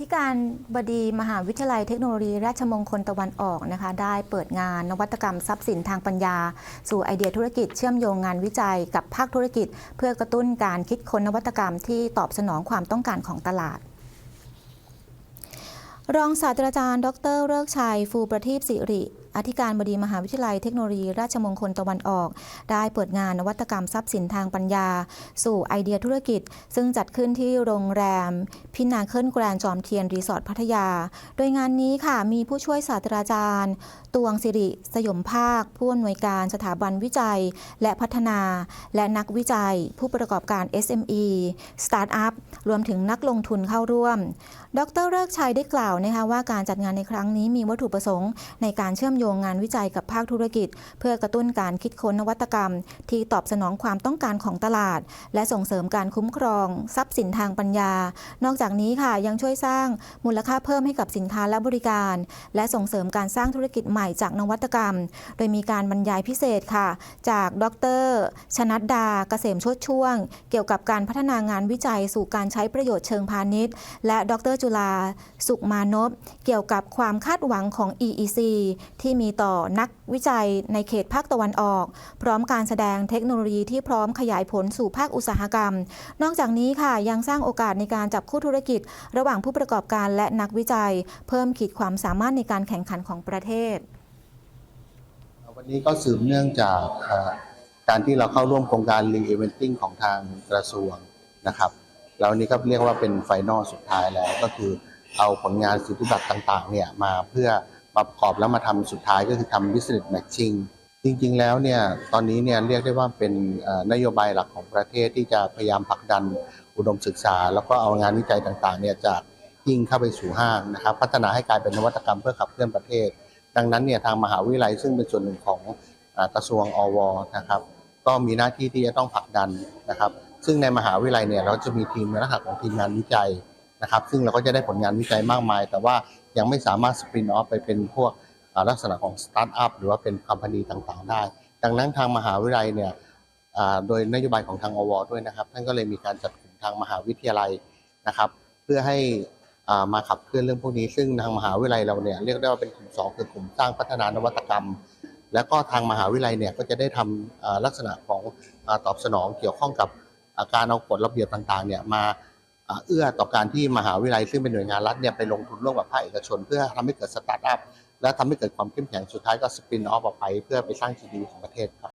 ธิการบดีมหาวิทยาลัยเทคโนโลยีราชมงคลตะวันออกนะคะได้เปิดงานนวัตกรรมทรัพย์สินทางปัญญา สู่ไอเดียธุรกิจเชื่อมโยงงานวิจัยกับภาคธุรกิจ เพื่อกระตุ้นการคิดค้นนวัตกรรมที่ตอบสนองความต้องการของตลาดรองศาสตราจารย์ ดรเลิกชัย ฟูประทีปสิริ อธิการบดีมหาวิทยาลัยเทคโนโลยี ราชมงคลตะวันออก ได้เปิดงานนวัตกรรมทรัพย์สินทางปัญญา สู่ไอเดียธุรกิจ ซึ่งจัดขึ้นที่โรงแรม พินาเคิลแกรนจอมเทียนรีสอร์ทพัทยา โดยงานนี้ค่ะมีผู้ช่วยศาสตราจารย์ ตวงสิริ สยมภาค ผู้อำนวยการสถาบันวิจัย และพัฒนา และนักวิจัย ผู้ประกอบการ SME สตาร์ทอัพรวมถึงนักลงทุนเข้าร่วม ดรเลิกชัยได้กล่าวนะคะว่าการจัดงานในครั้งนี้มีวัตถุประสงค์ในการเชื่อมโยงงานวิจัยกับภาคธุรกิจ เพื่อกระตุ้นการคิดค้นนวัตกรรม ที่ตอบสนองความต้องการของตลาด และส่งเสริมการคุ้มครอง ทรัพย์สินทางปัญญา นอกจากนี้ค่ะยังช่วยสร้างมูลค่าเพิ่มให้กับสินค้าและบริการ และส่งเสริมการสร้างธุรกิจใหม่จากนวัตกรรม โดยมีการบรรยายพิเศษค่ะ จากดร ชนัดดาเกษมชดช่วง เกี่ยวกับการพัฒนางานวิจัยสู่การใช้ประโยชน์เชิงพาณิชย์ และดรจุลาสุขมานพเกี่ยวกับความคาดหวังของ EEC ที่มีต่อนักวิจัยในเขตภาคตะวันออก พร้อมการแสดงเทคโนโลยีที่พร้อมขยายผลสู่ภาคอุตสาหกรรม นอกจากนี้ค่ะยังสร้างโอกาสในการจับคู่ธุรกิจ ระหว่างผู้ประกอบการและนักวิจัย เพิ่มขีดความสามารถในการแข่งขันของประเทศ วันนี้ก็สืบเนื่องจากการที่เราเข้าร่วมโครงการ r e e v e n t i n g ของทางกระทรวงนะครับแล้วนี้ก็เรียกว่าเป็นไฟนอลสุดท้ายแล้วก็คือเอาผลงานสิทธิบัตรต่างๆเนี่ยมาเพื่อ ประกอบแล้วมาทำสุดท้ายก็คือทำ business matching จริงๆ แล้วเนี่ยตอนนี้เนี่ยเรียกได้ว่าเป็นนโยบายหลักของประเทศที่จะพยายามผลักดันอุดมศึกษา แล้วก็เอางานวิจัยต่างๆเนี่ยจากยิ่งเข้าไปสู่ห้างนะครับ พัฒนาให้กลายเป็นนวัตกรรมเพื่อขับเคลื่อนประเทศ ดังนั้นเนี่ยทางมหาวิทยาลัยซึ่งเป็นส่วนหนึ่งของอกระทรวงอวนะครับ ก็มีหน้าที่ที่จะต้องผลักดันนะครับ ซึ่งในมหาวิทยาลัยเนี่ยเราจะมีทีมในลักษณะของทีมงานวิจัยนะครับ ซึ่งเราก็จะได้ผลงานวิจัยมากมาย แต่ว่า ยังไม่สามารถสปรินออฟไปเป็นพวกลักษณะของสตาร์ทอัพหรือว่าเป็นคอมพานีต่างๆ ได้ ดังนั้นทางมหาวิทยาลัยเนี่ยโดยนโยบายของทางอวด้วยนะครับท่านก็เลยมีการจัดกลุ่มทางมหาวิทยาลัยนะครับ เพื่อให้มาขับเคลื่อนเรื่องพวกนี้ ซึ่งทางมหาวิทยาลัยเราเนี่ยเรียกได้ว่าเป็นกลุ่มสองคือกลุ่มสร้างพัฒนานวัตกรรม แล้วก็ทางมหาวิทยาลัยเนี่ยก็จะได้ทำอ่าลักษณะของอตอบสนองเกี่ยวข้องกับอาการเอากฎระเบียบต่างๆเนี่ยมา เอื้อต่อการที่มหาวิทยาลัยซึ่งเป็นหน่วยงานรัฐเนี่ยไปลงทุนร่วมกับภาคเอกชน เพื่อทำให้เกิดสตาร์ทอัพและทำให้เกิดความเข้มแข็งสุดท้ายก็สปินออฟออกไป เพื่อไปสร้าง GDP ของประเทศครับ